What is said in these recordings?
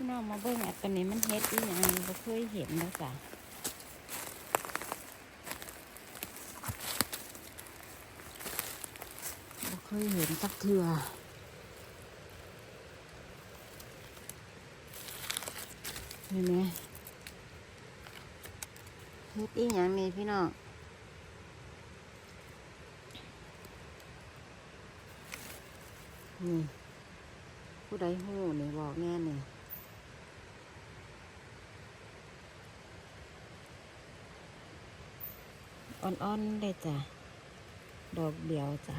พี่น้องมาเบิ่งอันตัวนี้มันเฮ็ดอีหยังบ่เคยเห็นแล้วจ้ะบ่เคยเห็นสักเทื่อเห็นไหมเฮ็ดอีหยังนี่พี่น้องนี่ผู้ใดหู้นี่บอกแน่นี่ อ่อนๆเลยจ้ะ ดอกเดียวจ้ะ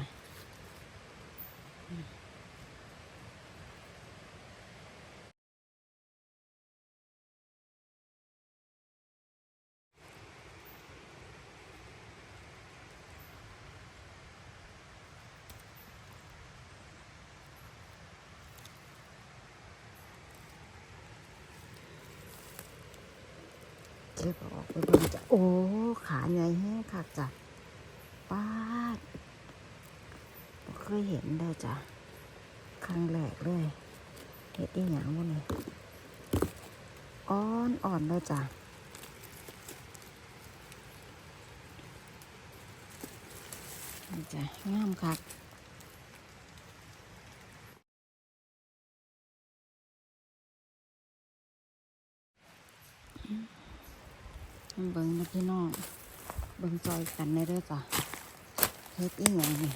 เก็บออกไปเบิ่งจ้ะโอ้ ขาใหญ่แห้งคักจ้ะป้าดเคยเห็นได้จ้ะครั้งแรกเลยเห็ดอีหยังวะนี่อ่อนอ่อนเลยจ้ะจ้ะงามคัก เบิ่งนะพี่น้อง เบิ่งซอยกันได้เด้อจ้ะเฮ็ดอีหยังนี่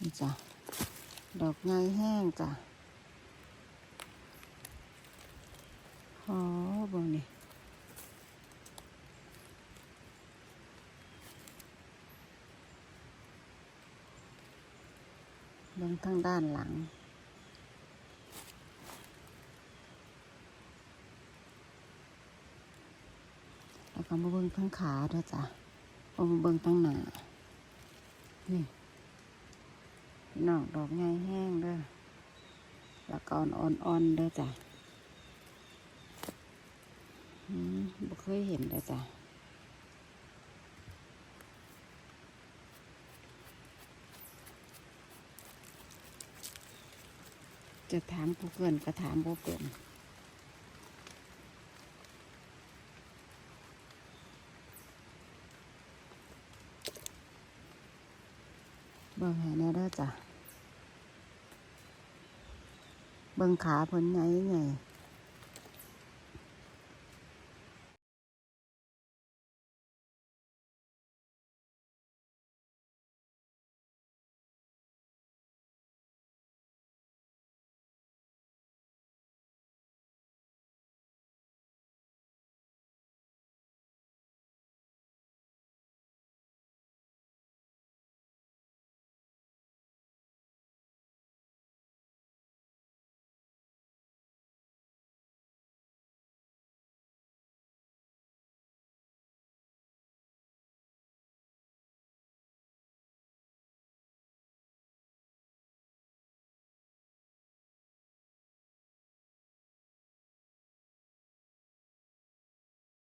นี่จ้ะ ดอกไงแห้งจ้ะโอ้เบิ่งนี่เบิ่งทางด้านหลัง แล้วก็มาเบิ่งทั้งขาด้วยจ้ะมาเบิ่งทั้งหน้านี่พี่น้องดอกไงแห้งเด้อแล้วก็อ่อนๆเด้อจ้ะอืมบ่เคยเห็นเลยจ้ะจะถามผู้เกินก็ถามบ่เป็น เบิ่งให้แน่เด้อจ้ะ เบิ่งขาผลไงไง